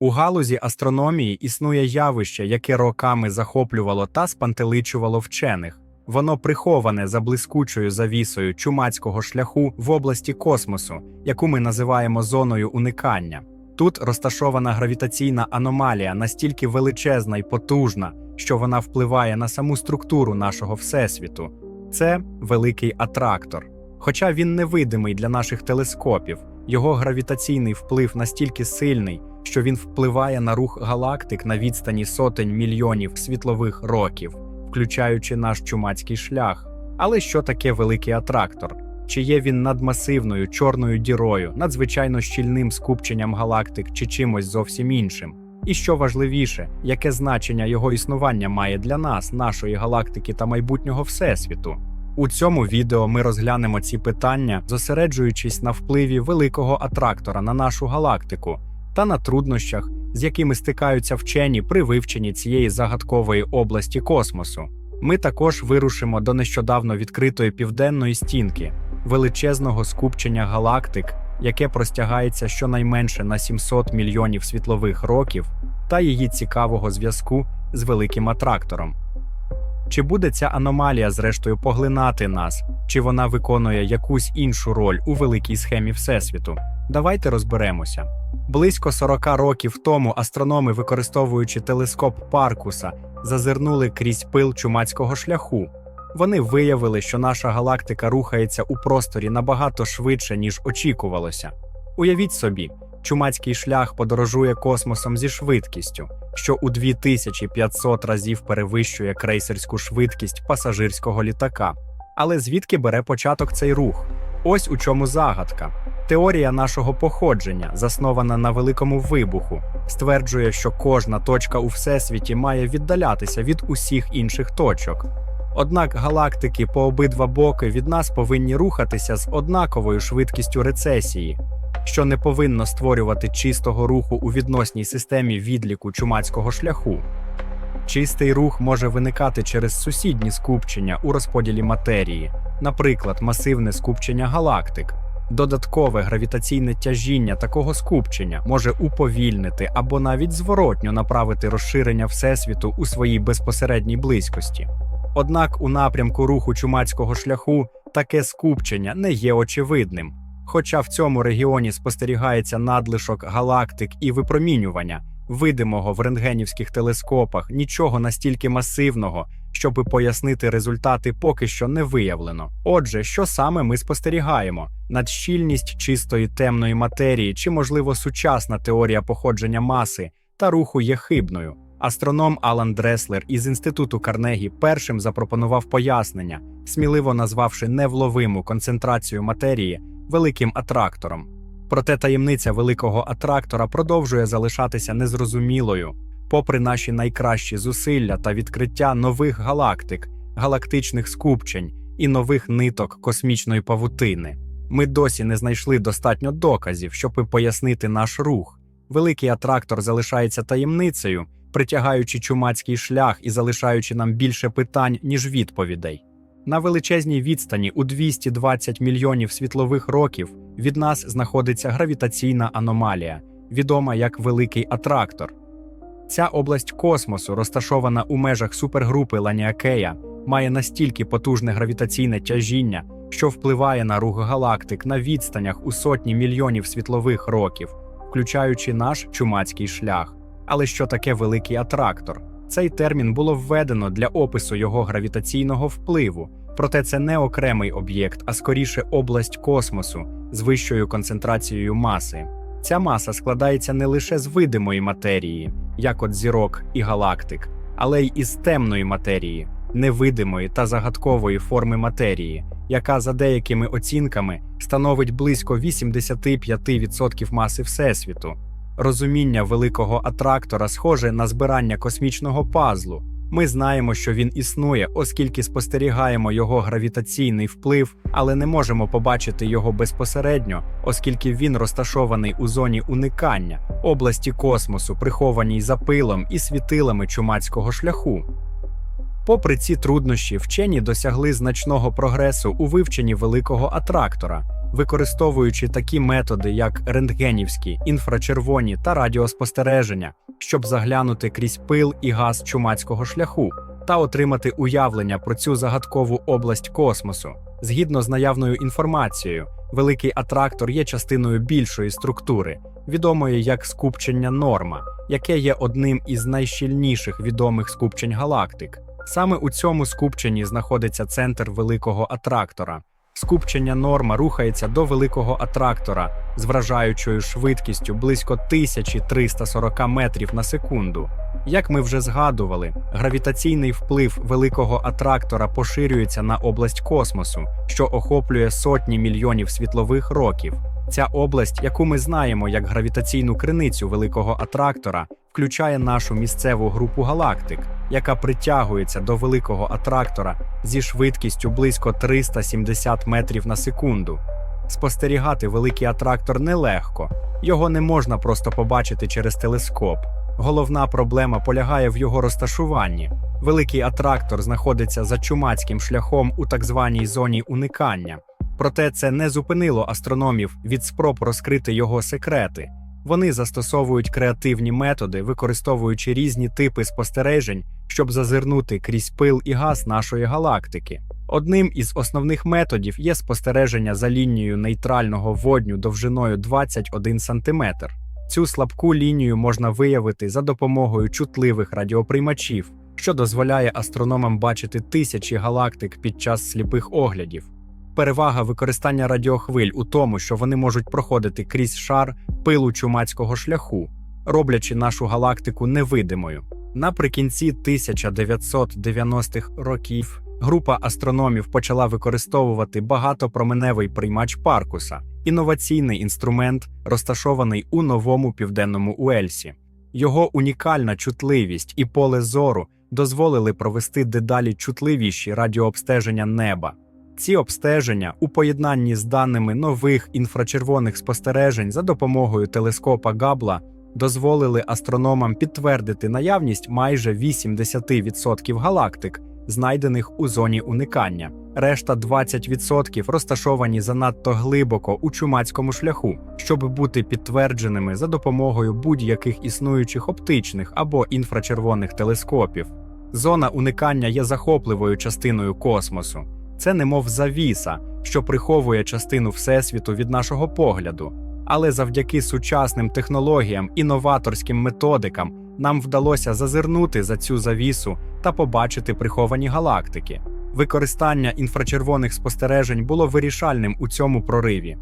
У галузі астрономії існує явище, яке роками захоплювало та спантеличувало вчених. Воно приховане за блискучою завісою чумацького шляху в області космосу, яку ми називаємо зоною уникання. Тут розташована гравітаційна аномалія настільки величезна і потужна, що вона впливає на саму структуру нашого всесвіту. Це великий атрактор. Хоча він невидимий для наших телескопів, його гравітаційний вплив настільки сильний, що він впливає на рух галактик на відстані сотень мільйонів світлових років, включаючи наш чумацький шлях. Але що таке великий атрактор? Чи є він надмасивною чорною дірою, надзвичайно щільним скупченням галактик чи чимось зовсім іншим? І що важливіше, яке значення його існування має для нас, нашої галактики та майбутнього всесвіту? У цьому відео ми розглянемо ці питання, зосереджуючись на впливі великого атрактора на нашу галактику та на труднощах, з якими стикаються вчені при вивченні цієї загадкової області космосу. Ми також вирушимо до нещодавно відкритої південної стінки, величезного скупчення галактик, яке простягається щонайменше на 700 мільйонів світлових років, та її цікавого зв'язку з великим атрактором. Чи буде ця аномалія зрештою поглинати нас, чи вона виконує якусь іншу роль у великій схемі Всесвіту? Давайте розберемося. Близько 40 років тому астрономи, використовуючи телескоп Паркуса, зазирнули крізь пил чумацького шляху. Вони виявили, що наша галактика рухається у просторі набагато швидше, ніж очікувалося. Уявіть собі, чумацький шлях подорожує космосом зі швидкістю, що у 2500 разів перевищує крейсерську швидкість пасажирського літака. Але звідки бере початок цей рух? Ось у чому загадка. Теорія нашого походження, заснована на великому вибуху, стверджує, що кожна точка у всесвіті має віддалятися від усіх інших точок. Однак галактики по обидва боки від нас повинні рухатися з однаковою швидкістю рецесії, що не повинно створювати чистого руху у відносній системі відліку чумацького шляху. Чистий рух може виникати через сусідні скупчення у розподілі матерії, наприклад, масивне скупчення галактик. Додаткове гравітаційне тяжіння такого скупчення може уповільнити або навіть зворотньо направити розширення Всесвіту у своїй безпосередній близькості. Однак у напрямку руху чумацького шляху таке скупчення не є очевидним. Хоча в цьому регіоні спостерігається надлишок галактик і випромінювання, видимого в рентгенівських телескопах, нічого настільки масивного, щоби пояснити результати, поки що не виявлено. Отже, що саме ми спостерігаємо? Надщільність чистої темної матерії чи, можливо, сучасна теорія походження маси та руху є хибною. Астроном Алан Дреслер із інституту Карнегі першим запропонував пояснення, сміливо назвавши невловиму концентрацію матерії великим атрактором. Проте таємниця великого атрактора продовжує залишатися незрозумілою, попри наші найкращі зусилля та відкриття нових галактик, галактичних скупчень і нових ниток космічної павутини. Ми досі не знайшли достатньо доказів, щоб пояснити наш рух. Великий атрактор залишається таємницею, притягаючи чумацький шлях і залишаючи нам більше питань, ніж відповідей. На величезній відстані у 220 мільйонів світлових років від нас знаходиться гравітаційна аномалія, відома як великий атрактор. Ця область космосу, розташована у межах супергрупи Ланіакея, має настільки потужне гравітаційне тяжіння, що впливає на рух галактик на відстанях у сотні мільйонів світлових років, включаючи наш чумацький шлях. Але що таке великий атрактор? Цей термін було введено для опису його гравітаційного впливу, проте це не окремий об'єкт, а скоріше область космосу з вищою концентрацією маси. Ця маса складається не лише з видимої матерії, як от зірок і галактик, але й із темної матерії, невидимої та загадкової форми матерії, яка за деякими оцінками становить близько 85% маси Всесвіту. Розуміння великого атрактора схоже на збирання космічного пазлу. Ми знаємо, що він існує, оскільки спостерігаємо його гравітаційний вплив, але не можемо побачити його безпосередньо, оскільки він розташований у зоні уникання, області космосу, прихованій за пилом і світилами чумацького шляху. Попри ці труднощі, вчені досягли значного прогресу у вивченні великого атрактора. використовуючи такі методи, як рентгенівські, інфрачервоні та радіоспостереження, щоб заглянути крізь пил і газ чумацького шляху та отримати уявлення про цю загадкову область космосу. Згідно з наявною інформацією, великий атрактор є частиною більшої структури, відомої як скупчення норма, яке є одним із найщільніших відомих скупчень галактик. Саме у цьому скупченні знаходиться центр великого атрактора. Скупчення норма рухається до великого атрактора з вражаючою швидкістю близько 1340 метрів на секунду. Як ми вже згадували, гравітаційний вплив великого атрактора поширюється на область космосу, що охоплює сотні мільйонів світлових років. Ця область, яку ми знаємо як гравітаційну криницю великого атрактора, включає нашу місцеву групу галактик, яка притягується до великого атрактора зі швидкістю близько 370 метрів на секунду. Спостерігати великий атрактор нелегко, його не можна просто побачити через телескоп. Головна проблема полягає в його розташуванні. Великий атрактор знаходиться за чумацьким шляхом у так званій зоні уникання. Проте це не зупинило астрономів від спроб розкрити його секрети. Вони застосовують креативні методи, використовуючи різні типи спостережень, щоб зазирнути крізь пил і газ нашої галактики. Одним із основних методів є спостереження за лінією нейтрального водню довжиною 21 см. Цю слабку лінію можна виявити за допомогою чутливих радіоприймачів, що дозволяє астрономам бачити тисячі галактик під час сліпих оглядів. Перевага використання радіохвиль у тому, що вони можуть проходити крізь шар пилу чумацького шляху, роблячи нашу галактику невидимою. Наприкінці 1990-х років група астрономів почала використовувати багатопроменевий приймач Паркуса, інноваційний інструмент, розташований у новому південному Уельсі. Його унікальна чутливість і поле зору дозволили провести дедалі чутливіші радіообстеження неба. Ці обстеження у поєднанні з даними нових інфрачервоних спостережень за допомогою телескопа Габла дозволили астрономам підтвердити наявність майже 80% галактик, знайдених у зоні уникання. Решта 20% розташовані занадто глибоко у чумацькому шляху, щоб бути підтвердженими за допомогою будь-яких існуючих оптичних або інфрачервоних телескопів. Зона уникання є захопливою частиною космосу. Це немов завіса, що приховує частину Всесвіту від нашого погляду. Але завдяки сучасним технологіям і новаторським методикам нам вдалося зазирнути за цю завісу та побачити приховані галактики. Використання інфрачервоних спостережень було вирішальним у цьому прориві.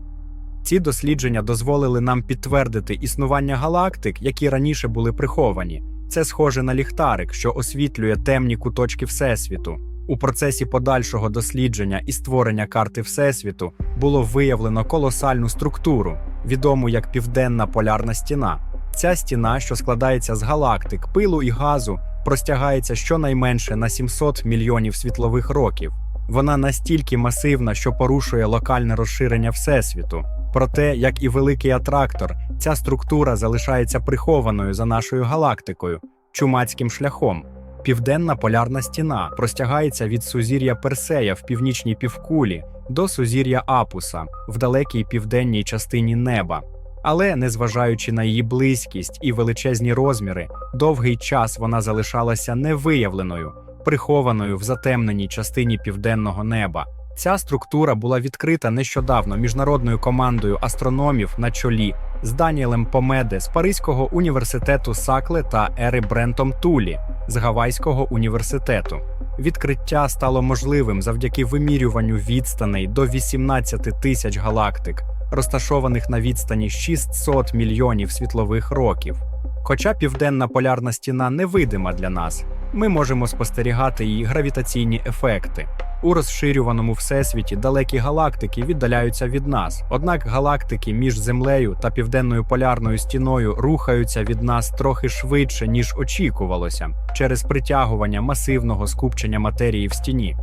Ці дослідження дозволили нам підтвердити існування галактик, які раніше були приховані. Це схоже на ліхтарик, що освітлює темні куточки Всесвіту. У процесі подальшого дослідження і створення карти Всесвіту було виявлено колосальну структуру, відому як південна полярна стіна. Ця стіна, що складається з галактик, пилу і газу, простягається щонайменше на 700 мільйонів світлових років. Вона настільки масивна, що порушує локальне розширення Всесвіту. Проте, як і великий атрактор, ця структура залишається прихованою за нашою галактикою, чумацьким шляхом. Південна полярна стіна простягається від сузір'я Персея в північній півкулі до сузір'я Апуса в далекій південній частині неба. Але, незважаючи на її близькість і величезні розміри, довгий час вона залишалася невиявленою, прихованою в затемненій частині південного неба. Ця структура була відкрита нещодавно міжнародною командою астрономів на чолі з Даніелем Помеде з Паризького університету Сакле та Ери Брентом Тулі з Гавайського університету. Відкриття стало можливим завдяки вимірюванню відстаней до 18 тисяч галактик, розташованих на відстані 600 мільйонів світлових років. Хоча південна полярна стіна невидима для нас, ми можемо спостерігати її гравітаційні ефекти. У розширюваному всесвіті далекі галактики віддаляються від нас. Однак галактики між Землею та південною полярною стіною рухаються від нас трохи швидше, ніж очікувалося, через притягування масивного скупчення матерії в стіні.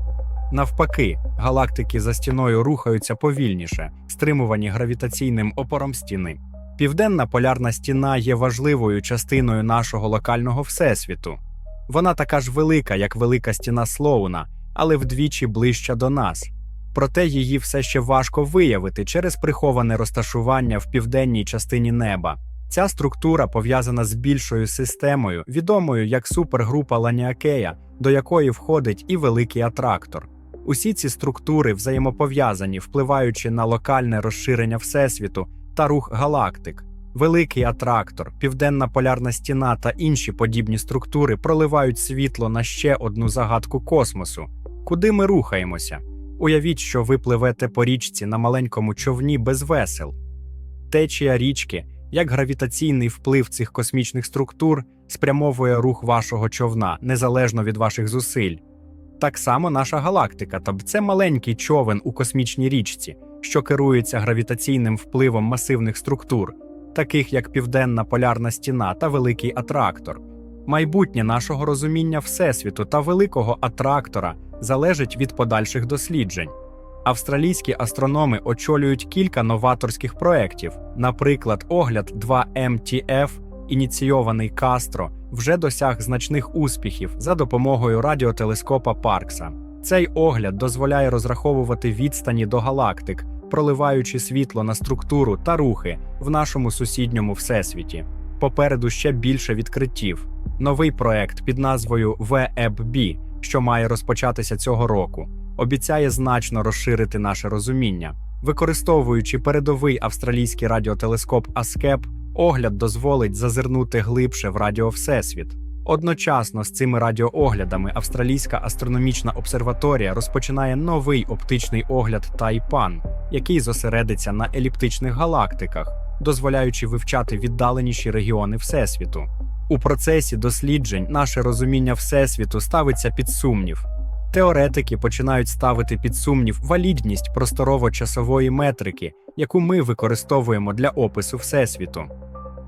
Навпаки, галактики за стіною рухаються повільніше, стримувані гравітаційним опором стіни. Південна полярна стіна є важливою частиною нашого локального всесвіту. Вона така ж велика, як велика стіна Слоуна, але вдвічі ближча до нас. проте її все ще важко виявити через приховане розташування в південній частині неба. Ця структура пов'язана з більшою системою, відомою як супергрупа Ланіакея, до якої входить і великий атрактор. Усі ці структури взаємопов'язані, впливаючи на локальне розширення Всесвіту та рух галактик. Великий атрактор, південна полярна стіна та інші подібні структури проливають світло на ще одну загадку космосу. Куди ми рухаємося? Уявіть, що ви пливете по річці на маленькому човні без весел. Течія річки, як гравітаційний вплив цих космічних структур, спрямовує рух вашого човна незалежно від ваших зусиль. Так само наша галактика, та це маленький човен у космічній річці, що керується гравітаційним впливом масивних структур, таких як Південна полярна стіна та Великий Атрактор. Майбутнє нашого розуміння Всесвіту та великого атрактора залежить від подальших досліджень. Австралійські астрономи очолюють кілька новаторських проєктів, наприклад, огляд 2MTF, ініційований Кастро, вже досяг значних успіхів за допомогою радіотелескопа Паркса. Цей огляд дозволяє розраховувати відстані до галактик, проливаючи світло на структуру та рухи в нашому сусідньому всесвіті. Попереду ще більше відкриттів. Новий проект під назвою VEB-B, що має розпочатися цього року, обіцяє значно розширити наше розуміння. Використовуючи передовий австралійський радіотелескоп Аскеп, огляд дозволить зазирнути глибше в радіовсесвіт. Одночасно з цими радіооглядами Австралійська астрономічна обсерваторія розпочинає новий оптичний огляд Тайпан, який зосередиться на еліптичних галактиках, дозволяючи вивчати віддаленіші регіони Всесвіту. У процесі досліджень наше розуміння Всесвіту ставиться під сумнів. Теоретики починають ставити під сумнів валідність просторово-часової метрики, яку ми використовуємо для опису Всесвіту.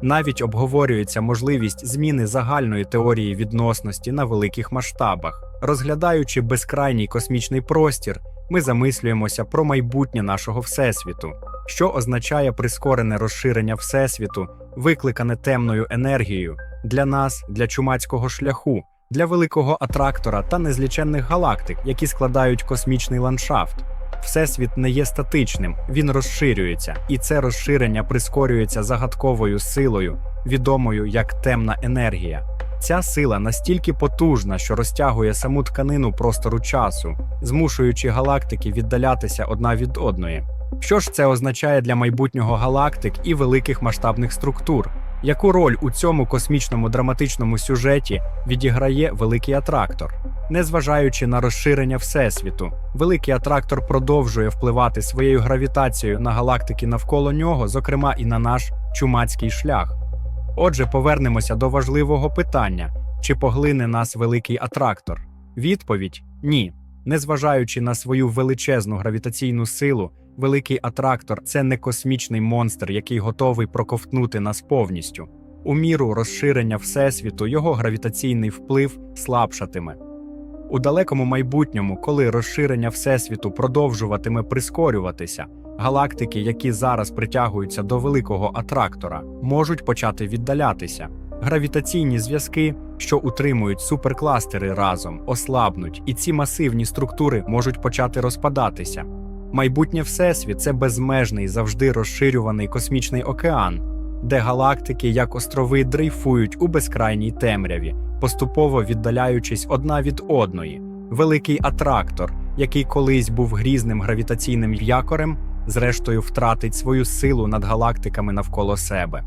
Навіть обговорюється можливість зміни загальної теорії відносності на великих масштабах. Розглядаючи безкрайній космічний простір, ми замислюємося про майбутнє нашого Всесвіту, що означає прискорене розширення Всесвіту, викликане темною енергією для нас, для чумацького шляху, для великого атрактора та незліченних галактик, які складають космічний ландшафт. Всесвіт не є статичним, він розширюється, і це розширення прискорюється загадковою силою, відомою як темна енергія. Ця сила настільки потужна, що розтягує саму тканину простору часу, змушуючи галактики віддалятися одна від одної. Що ж це означає для майбутнього галактик і великих масштабних структур? Яку роль у цьому космічному драматичному сюжеті відіграє великий атрактор? Незважаючи на розширення Всесвіту, великий атрактор продовжує впливати своєю гравітацією на галактики навколо нього, зокрема і на наш чумацький шлях. Отже, повернемося до важливого питання: чи поглине нас великий атрактор? Відповідь ні. Незважаючи на свою величезну гравітаційну силу, великий атрактор це не космічний монстр, який готовий проковтнути нас повністю. У міру розширення Всесвіту його гравітаційний вплив слабшатиме. У далекому майбутньому, коли розширення Всесвіту продовжуватиме прискорюватися, галактики, які зараз притягуються до великого атрактора, можуть почати віддалятися. Гравітаційні зв'язки, що утримують суперкластери разом, ослабнуть, і ці масивні структури можуть почати розпадатися. Майбутнє Всесвіт це безмежний, завжди розширюваний космічний океан, де галактики, як острови, дрейфують у безкрайній темряві, поступово віддаляючись одна від одної. Великий атрактор, який колись був грізним гравітаційним якорем, зрештою втратить свою силу над галактиками навколо себе.